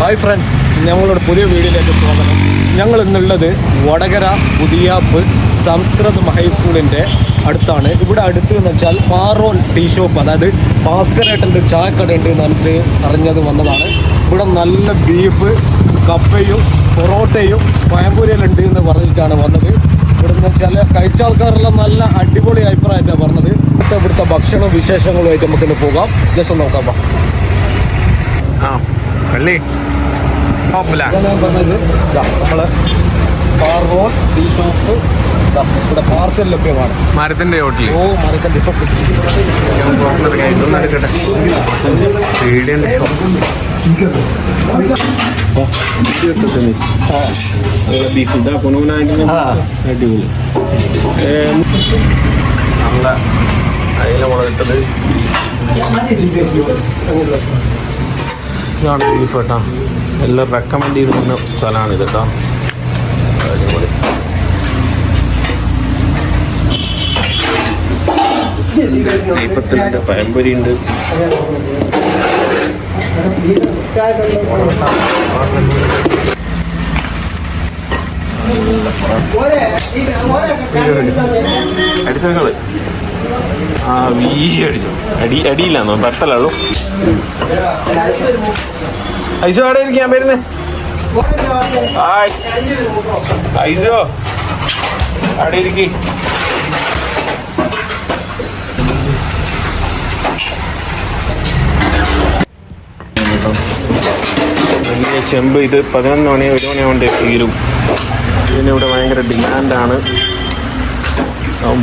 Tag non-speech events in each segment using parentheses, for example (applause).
Hi friends ഞങ്ങളുടെ പുതിയ വീഡിയോയിലേക്ക് സ്വാഗതം. ഞങ്ങൾ ഇന്നുള്ളത് വടകര പുതിയാപ്പ് സംസ്കൃത് ഹൈസ്കൂളിന്റെ അടുത്താണ്. ഇവിടെ അടുത്ത് എന്ന് വെച്ചാൽ പാറോൽ ടീ ഷോപ്പ് അതായത് ഭാസ്കരേട്ടന്റെ ചായക്കട ഉണ്ട് എന്ന് പറഞ്ഞിട്ട് അറിഞ്ഞത് വന്നതാണ്. ഇവിടെ നല്ല ബീഫ് കപ്പയും പൊറോട്ടയും പഴംപൊരിയെല്ലാം എന്ന് പറഞ്ഞിട്ടാണ് വന്നത്. ഇവിടെ എന്ന് വെച്ചാൽ കഴിച്ച ആൾക്കാരെല്ലാം നല്ല അടിപൊളി അഭിപ്രായമായിട്ടാണ് പറഞ്ഞത്. ഇവിടുത്തെ ഇവിടുത്തെ ഭക്ഷണവും വിശേഷങ്ങളുമായിട്ട് നമുക്കിന്ന് പോകാം. ജസ്റ്റ് നോക്കാം. ആ പള്ളി. ഇവിടെ പാർസൽ മരത്തിന്റെ ചോട്ടിൽ ഓ മരത്തിന്റെ നല്ല അയില മുളകിട്ടത്. ഇതാണ് ബീഫ് കേട്ടോ എല്ലാം റെക്കമെൻഡ് ചെയ്ത് വന്ന സ്ഥലമാണ് ഇത് കേട്ടോ. അടിപൊളി. പഴംപൊരി ഉണ്ട് അടിച്ചങ്ങൾ ആ വീശി അടിച്ചു. അടി അടിയില്ലാന്നോ പത്തലുള്ളൂ ഐസോ അവിടെ ഇരിക്കാൻ വരുന്നേ? ഹായ്. ഐസോ അവിടെ ഇരിക്കി. ചെമ്പ് ഇത് പതിനൊന്ന് മണി ഒരു മണി കൊണ്ട് തീരും. ഇതിന് ഇതിനിവിടെ ഭയങ്കര ഡിമാൻഡാണ്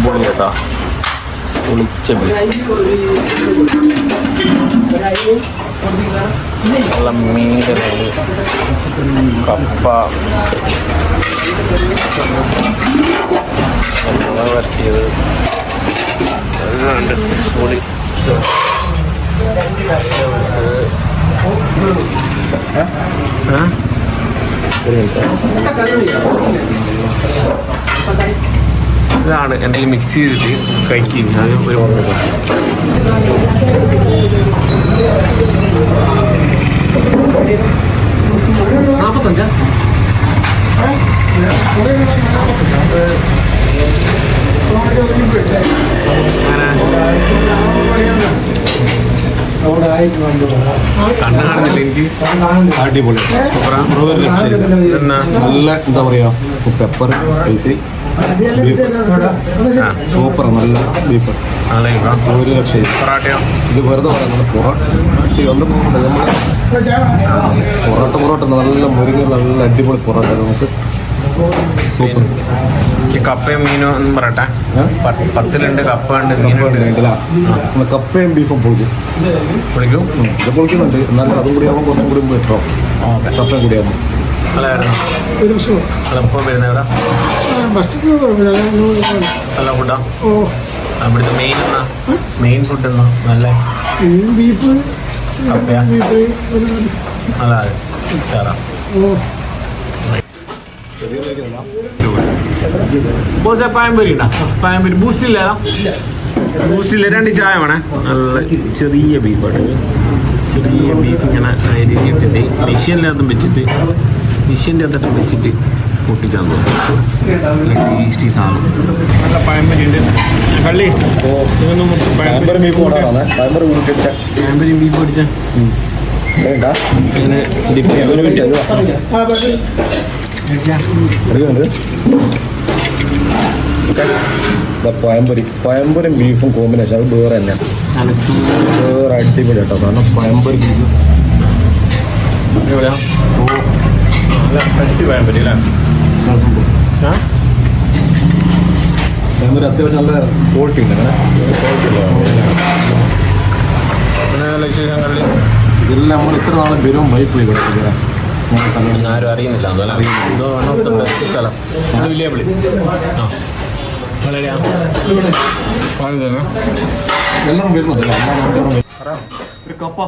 പൊളി കേട്ടോ. പൊളിച്ച നല്ല മീൻകറി കപ്പ മുളക് വരട്ടിയത് എല്ലാം ഉണ്ട് പൊളി ആ ഒരു മിനിറ്റ് ഇതാണ് എന്തെങ്കിലും മിക്സ് ചെയ്തിട്ട് കഴിക്കും അത് ഒരു കാണുന്നില്ല എനിക്ക്? അടിപൊളി. നല്ല എന്താ പറയാ പെപ്പർ സ്പൈസി സൂപ്പർ നല്ല ബീഫ്. ഒരു പക്ഷേ പൊറാട്ടയോ? ഇത് വെറുതെ പറയുന്നത് പൊറോട്ട ഒന്നും പോകണ്ട നമ്മൾ പൊറോട്ട പൊറോട്ട നല്ല മുരിങ്ങ നല്ല അടിപൊളി പൊറോട്ട നമുക്ക്. സൂപ്പർ. കപ്പയും മീനും ഒന്നും പറയട്ടെ. പത്തിലുണ്ട് കപ്പ ഉണ്ട് മീനുണ്ട്. കപ്പയും ബീഫും പൊളിക്കും. പൊളിക്കും? ഇത് പൊളിക്കുന്നുണ്ട്. എന്നാലും അതും കൂടി ആവുമ്പോൾ കുറച്ചും കൂടി ബെറ്ററോ കപ്പയും കൂടി ആകുമ്പോൾ നല്ലതായിരുന്നു എളുപ്പം വരുന്നവരാ നല്ല ഫുഡാ അവിടുത്തെ മെയിൻ എന്നാ? മെയിൻ ഫുഡ് എന്നാ? നല്ല ബീഫ് ബീഫ് നല്ല ചേറാ ബോസെ പഴംപൊരി ഉണ്ടാ? പഴംപൊരി ബൂസ്റ്റ് ഇല്ല ബൂസ്റ്റ് ഇല്ല. രണ്ട് ചായ വേണേ. നല്ല ചെറിയ ബീഫാണ് ചെറിയ ബീഫ് ഇങ്ങനെ മെഷീൻ എല്ലാത്തും വെച്ചിട്ട്. മെഷീന്റെ അകത്തൊക്കെ വെച്ചിട്ട് പൊട്ടിക്കാൻ തോന്നും ടേസ്റ്റി സാധനം. നല്ല പഴംപൊരി ഉണ്ട് കള്ളി ഇതൊന്നും പഴംപൊരി ബീഫ് കൊണ്ടാണ് പഴംപൊരി ബീഫ് ഇങ്ങനെ ഡിപ്പ് ചെയ്യാൻ ഒരു മിനിറ്റ് എടുക്കുന്നുണ്ട്. ഇതാ പഴംപൊരി. പഴംപൊരിയും ബീഫും കോമ്പിനേഷൻ അത് വേറെ തന്നെ വേറെ അടിപൊളി കേട്ടോ. കാരണം പഴംപൊരി ബീഫ് എവിടെയാ പറ്റി പോയാൻ പറ്റില്ല പഴംപൊരി അത്യാവശ്യം നല്ല ക്വാളിറ്റി ഉണ്ട് അങ്ങനെ ക്വാളിറ്റി പിന്നെ നല്ല വിശേഷങ്ങളിൽ ഇതെല്ലാം നമ്മൾ ഇത്ര നാളെ വരും വൈപ്പ് പോയി ഇവിടെ ഇവിടെ നമ്മുടെ സ്ഥലം. ആരും അറിയുന്നില്ല. അതല്ല ഇതോ എണ്ണത്തുണ്ട് സ്ഥലം. ഇത് വലിയ വിളി ആ. വളരെയാ എല്ലാം വരുന്നുണ്ടല്ലോ? ഒരു കപ്പ.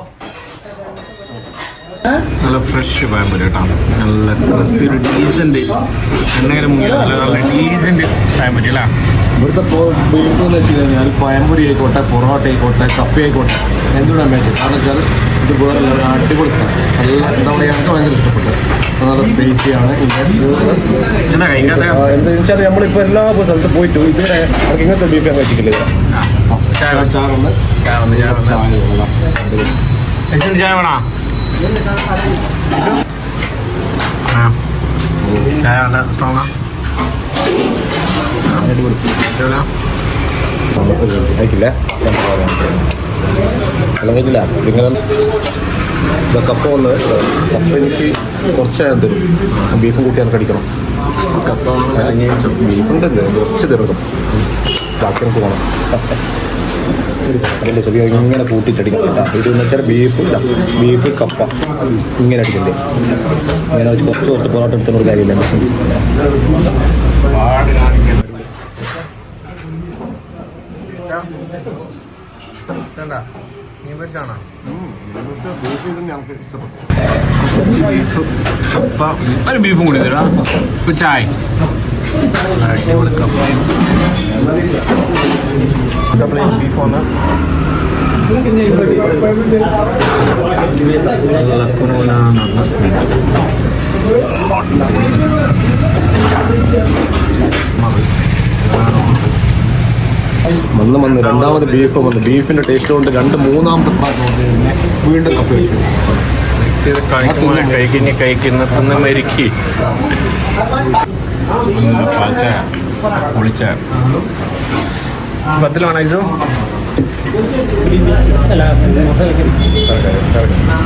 നല്ല ഫ്രഷ് പഴംപൊരി കേട്ടോ. നല്ല ക്രിസ്പി ഒരു ഡീസന്റ് എണ്ണയിൽ മുങ്ങിയ നല്ല നല്ല ഡീസന്റ് പഴംപൊരി അല്ലേ ഇവിടുത്തെ ബീഫ് എന്ന് വെച്ച് കഴിഞ്ഞാൽ പഴംപൊരി ആയിക്കോട്ടെ പൊറോട്ട ആയിക്കോട്ടെ കപ്പ ആയിക്കോട്ടെ എന്തുകൊണ്ടാണ് വേണ്ടത് കാരണം വെച്ചാൽ ഇത് വേറെ അടിപൊളി സാധനം. നല്ല എന്താ പറയുക എനിക്ക് ഭയങ്കര ഇഷ്ടപ്പെട്ടു നല്ല സ്പേസിയാണ് എന്താ വെച്ചാൽ നമ്മളിപ്പോൾ എല്ലാ സ്ഥലത്തും പോയിട്ട് ഇതുവരെ അവർക്ക് ഇങ്ങനത്തെ ബീഫ് ഞാൻ കഴിച്ചിട്ടില്ല ചായ ചായ ചായ നല്ല അടിപൊളി. കഴിക്കില്ല കഴിക്കില്ല ഇങ്ങനെ കപ്പ വന്ന് കപ്പ എനിക്ക് കുറച്ച് തരും ബീഫും കൂട്ടി എനിക്ക് അടിക്കണം കപ്പ ബീഫുണ്ടല്ലേ കുറച്ച് തരണം ബാക്കി നമുക്ക് പോകണം അതിന്റെ ചെറിയ ഇങ്ങനെ കൂട്ടിയിട്ടടിക്കണം കേട്ടോ ഇത് എന്ന് വെച്ചാൽ ബീഫ് ഇല്ല. ബീഫ് കപ്പ. ഇങ്ങനെ അടിക്കണ്ടേ. ഇങ്ങനെ വെച്ച് കുറച്ച് കുറച്ച് പൊറോട്ട എടുത്തൊരു ഒരു കാര്യമില്ല. ഒരു ബീഫും കൂടി തരാം. ചായ. കപ്പ. ബീഫ് വന്ന് നല്ല കുണുകുനാന്ന് വന്ന് വന്ന് രണ്ടാമത് ബീഫ് വന്ന്. ബീഫിന്റെ ടേസ്റ്റ് കൊണ്ട് രണ്ട് മൂന്നാമത്തെ പ്രാവശ്യം വീണ്ടും കപ്പ കഴിക്കും മിക്സ് ചെയ്ത് കഴിക്കുമ്പോൾ കഴിക്കുന്ന കഴിക്കുന്ന തന്നെ മരിക്കി. പാൽച്ചായ പൊളിച്ചായ പത്തിലാണോ ഇത്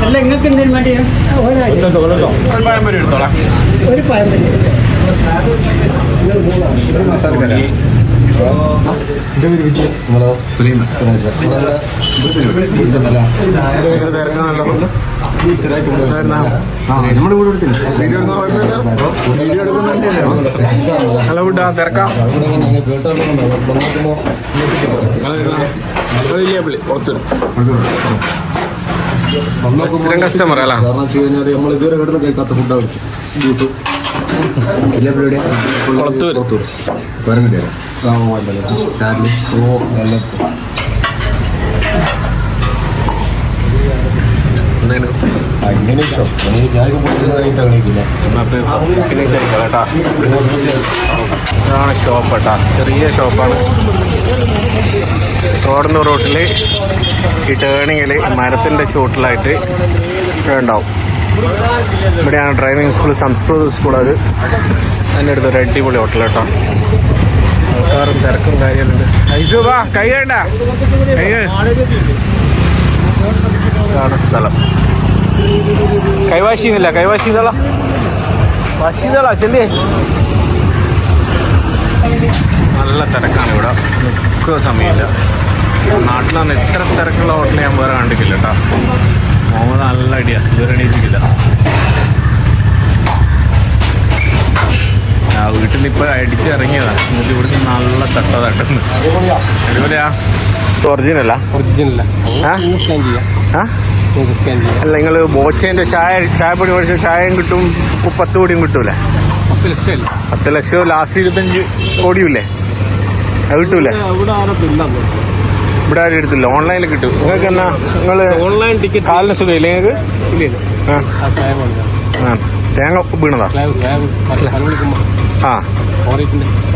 അല്ല നിങ്ങൾക്ക് എന്തെങ്കിലും വേണ്ടിയാ ഒരു പഴം വരെ എടുത്തോളാം. നമ്മുടെ എടുത്തില്ല ഹലോ വിട്ടാ തിരക്കാം സ്ഥിരം കസ്റ്റമർ അല്ല? കാരണം വെച്ച് കഴിഞ്ഞാൽ നമ്മൾ ഇതുവരെ കിടന്ന് കഴിക്കാത്ത ഫുഡാണ് ബീഫ് കൊളത്തൂര്. വരുന്നില്ലേ ചാർലി അങ്ങനെ ഇതാണ് ഷോപ്പ് കേട്ടാ ചെറിയ ഷോപ്പാണ് റോഡെന്ന് റോട്ടിൽ ഈ ടേണിങ്ങിൽ മരത്തിന്റെ ചൂട്ടിലായിട്ട് ഉണ്ടാവും. ഇവിടെയാണ് ഡ്രൈവിംഗ് സ്കൂൾ സംസ്കൃത സ്കൂൾ അത്. അതിന്റെ അടുത്ത് ഒരു അടിപൊളി ഹോട്ടൽ കേട്ടോ ആൾക്കാരും തിരക്കും കാര്യങ്ങളുണ്ട് ഐസു വാ കൈ വേണ്ട. കൈ. ഇതാണ് സ്ഥലം. കൈവാശി എന്നില്ല കൈവാശി ചെയ്തോളാ വാശി ചെല്ലേ. നല്ല തിരക്കാണ് ഇവിടെ. മുക്ക സമയമില്ല. നാട്ടിലാണ് ഇത്ര തിരക്കുള്ള ഹോട്ടൽ ഞാൻ വേറെ കണ്ടിട്ടില്ല കേട്ടോ. മുഹമ്മദ് നല്ല അടിയാ. ഇതുവരെ എണീറ്റിട്ടില്ല. ആ വീട്ടിൽ നിന്ന് ഇപ്പൊ അടിച്ച് ഇറങ്ങിയതാ. എന്നിട്ട് ഇവിടുന്ന് നല്ല തട്ട തട്ടുന്നു. അടിപൊളിയാ. ഒറിജിനല്ല ഒറിജിനൽ ആ? സ്കാൻ ചെയ്യാം സ്കാൻ ചെയ്യാം അല്ല നിങ്ങൾ ബോച്ചേന്റെ ചായ ചായപ്പൊടി മേടിച്ച ചായയും കിട്ടും പത്ത് കോടിയും കിട്ടൂലേ. പത്ത് ലക്ഷം പത്ത് ലക്ഷം ലാസ്റ്റ് ഇരുപത്തഞ്ച് കോടിയൂലേ അത് കിട്ടൂലേ? ഇവിടെ ആരത്തില്ല ഇവിടെ ആരും എടുത്തില്ല. ഓൺലൈനിൽ കിട്ടും. നിങ്ങൾക്ക് എന്നാ നിങ്ങൾ ഓൺലൈൻ ടിക്കറ്റ് കാലിന് സുഖമില്ലേ നിങ്ങൾക്ക്? ഇല്ല ആ. തേങ്ങ വീണതാ? ആ.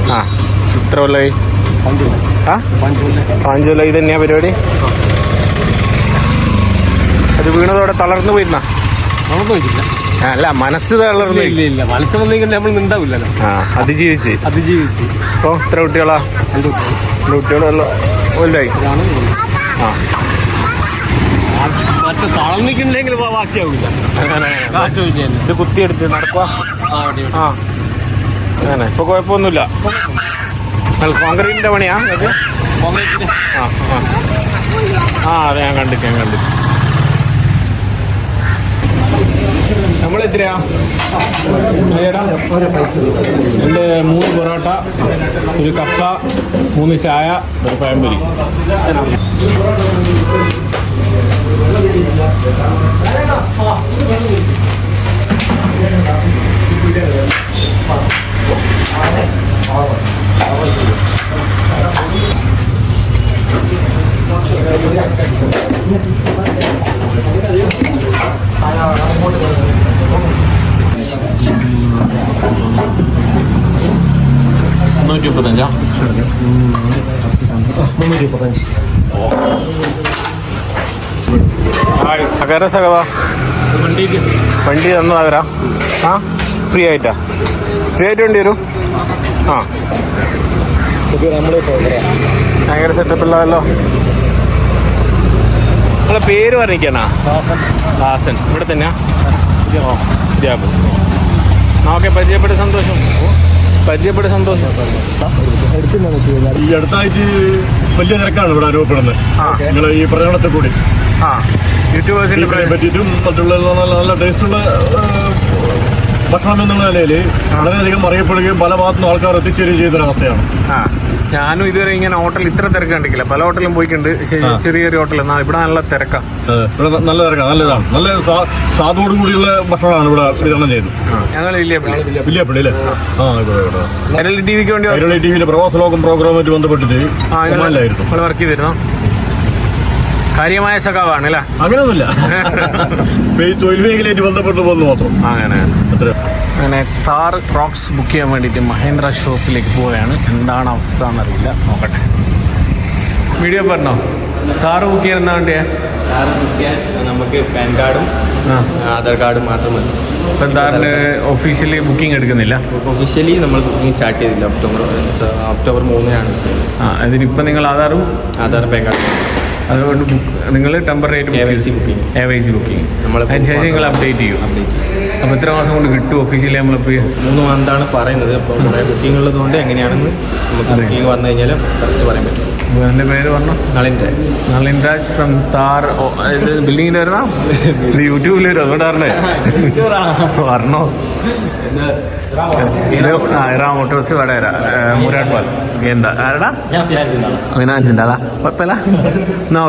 ആ. ഇത്ര കൊല്ലായി? ആ? പഞ്ച് കൊല്ലം പാഞ്ച് കൊല്ലായി തന്നെയാ പരിപാടി അത് വീണതോടെ തളർന്നു പോയിരുന്ന? തളർന്നു അല്ല മനസ്സ് തളർന്നു ഇല്ല ഇല്ല മത്സരം നമ്മൾ നിണ്ടാവില്ലല്ലോ ആ അതിജീവിച്ച്. അതിജീവിച്ച്. ഇപ്പോ എത്ര കുട്ടികളാ? രണ്ട്. രണ്ട് കുട്ടികളെല്ലാം വലുതായി. ആ. മറ്റേ ബാക്കിയാവില്ല ഇത് കുത്തിയെടുത്ത് നടക്കുക ആ അങ്ങനെ. ഇപ്പൊ കുഴപ്പമൊന്നുമില്ല. കോൺക്രീറ്റിന്റെ പണിയാ ആ. ആ അതെ ഞാൻ കണ്ടിട്ട് ഞാൻ കണ്ടിട്ട്. നമ്മൾ എത്രയാ എന്റെ മൂന്ന് പൊറോട്ട ഒരു കപ്പ മൂന്ന് ചായ ഒരു പഴംപൊരി മുന്നൂറ്റി വണ്ടി തന്നു അവരാ ആ? ഫ്രീ ആയിട്ടാ? ഫ്രീ ആയിട്ട് വണ്ടി വരും. ആ. ഭയങ്കര സെറ്റപ്പ് ഉള്ളതല്ലോ. നിങ്ങളെ പേര് പറഞ്ഞിരിക്കാനാ? ദാസൻ. ഇവിടെ തന്നെയാ? ഓ വിദ്യാഭ്യാസം. ഓക്കെ പരിചയപ്പെട്ട സന്തോഷം. പരിചയപ്പെട്ട സന്തോഷം. ഈ അടുത്തായിട്ട് വലിയ തിരക്കാണ് ഇവിടെ അനുഭവപ്പെടുന്നത് നിങ്ങൾ ഈ പ്രകടനത്തെ കൂടി. പറ്റിയിട്ടും മറ്റുള്ള നല്ല നല്ല ടേസ്റ്റുള്ള ഭക്ഷണം എന്നുള്ള നിലയിൽ വളരെയധികം അറിയപ്പെടുകയും പല ഭാഗത്തുനിന്നും ആൾക്കാർ എത്തിച്ചേരുകയും ചെയ്തൊരവസ്ഥയാണ്. ഞാനും ഇതുവരെ ഇങ്ങനെ ഹോട്ടൽ ഇത്ര തിരക്ക് കണ്ടിട്ടില്ല. പല ഹോട്ടലും പോയിട്ടുണ്ട്. ചെറിയൊരു ഹോട്ടൽ. എന്നാ ഇവിടെ നല്ല തിരക്കാ. ഇവിടെ നല്ല തിരക്കാണ് നല്ലതാണ്. നല്ല സ്വാദോടു കൂടിയുള്ള ഭക്ഷണമാണ് ഇവിടെ വിതരണം ചെയ്യുന്നത്. ഞങ്ങൾ വലിയ വലിയ പള്ളി അല്ലേ? ആ. ആയിക്കോട്ടെ ആയിക്കോട്ടെ എൽ ടി വിക്ക് വേണ്ടി കൈരളി ടി വിയിലെ പ്രവാസ ലോകം പ്രോഗ്രാമായിട്ട് ബന്ധപ്പെട്ടിട്ട് നമ്മൾ വർക്ക് ചെയ്തിരുന്നോ? കാര്യമായ സഖാവാണ് അല്ലേ? അങ്ങനെയൊന്നുമില്ല. (laughs) തൊഴിൽ മേഖലയായിട്ട് ബന്ധപ്പെട്ട് പോകുന്നു മാത്രം. അങ്ങനെ. അങ്ങനെ താർ റോക്സ് ബുക്ക് ചെയ്യാൻ വേണ്ടിയിട്ട് മഹേന്ദ്ര ഷോപ്പിലേക്ക് പോവുകയാണ്. എന്താണ് അവസ്ഥ എന്നറിയില്ല. നോക്കട്ടെ. വീഡിയോ പറഞ്ഞോ? താർ ബുക്ക് ചെയ്യാൻ എന്താ വേണ്ടിയാ? കാർ ബുക്ക് നമുക്ക് പാൻ കാർഡും ആധാർ കാർഡും മാത്രം മതി. ഇപ്പം താറിന് ഒഫീഷ്യലി ബുക്കിംഗ് എടുക്കുന്നില്ല? ഒഫീഷ്യലി നമ്മൾ ബുക്കിംഗ് സ്റ്റാർട്ട് ചെയ്തില്ല. ഒക്ടോബർ ഒക്ടോബർ മൂന്നിനാണ്. ആ അതിനിപ്പം നിങ്ങൾ ആധാറും ആധാർ പാൻ കാർഡ്. അതുകൊണ്ട് ബുക്ക് നിങ്ങൾ ടെമ്പററി ആയിട്ട് booking A Y C booking നമ്മൾ അതിനുശേഷം നിങ്ങൾ അപ്ഡേറ്റ് ചെയ്യും. അപ്പോൾ എത്ര മാസം കൊണ്ട് കിട്ടും ഒഫീഷ്യലി നമ്മളിപ്പോൾ മൂന്ന് മന്താണ് പറയുന്നത്. അപ്പോൾ കുറേ ബുക്കിംഗ് ഉള്ളതുകൊണ്ട് എങ്ങനെയാണെന്ന് നമുക്ക് ബുക്കിംഗ് വന്നു കഴിഞ്ഞാൽ കറക്റ്റ് പറയാൻ പറ്റും. എന്റെ പേര് പറഞ്ഞു. നാളെ നളിൻ രാജ് ഫ്രം താർ ബിൽഡിങ്ങിന്റെ വരുന്ന ഇത് യൂട്യൂബിൽ വരും അതുകൊണ്ട് പറഞ്ഞേ. ഇറാ മോട്ടോഴ്സ് വടകര മുരാട്ട് പാൽ എന്താ? ആരടാ? അവിനാജിന്റെ അതാ കുഴപ്പമില്ല. എന്നാ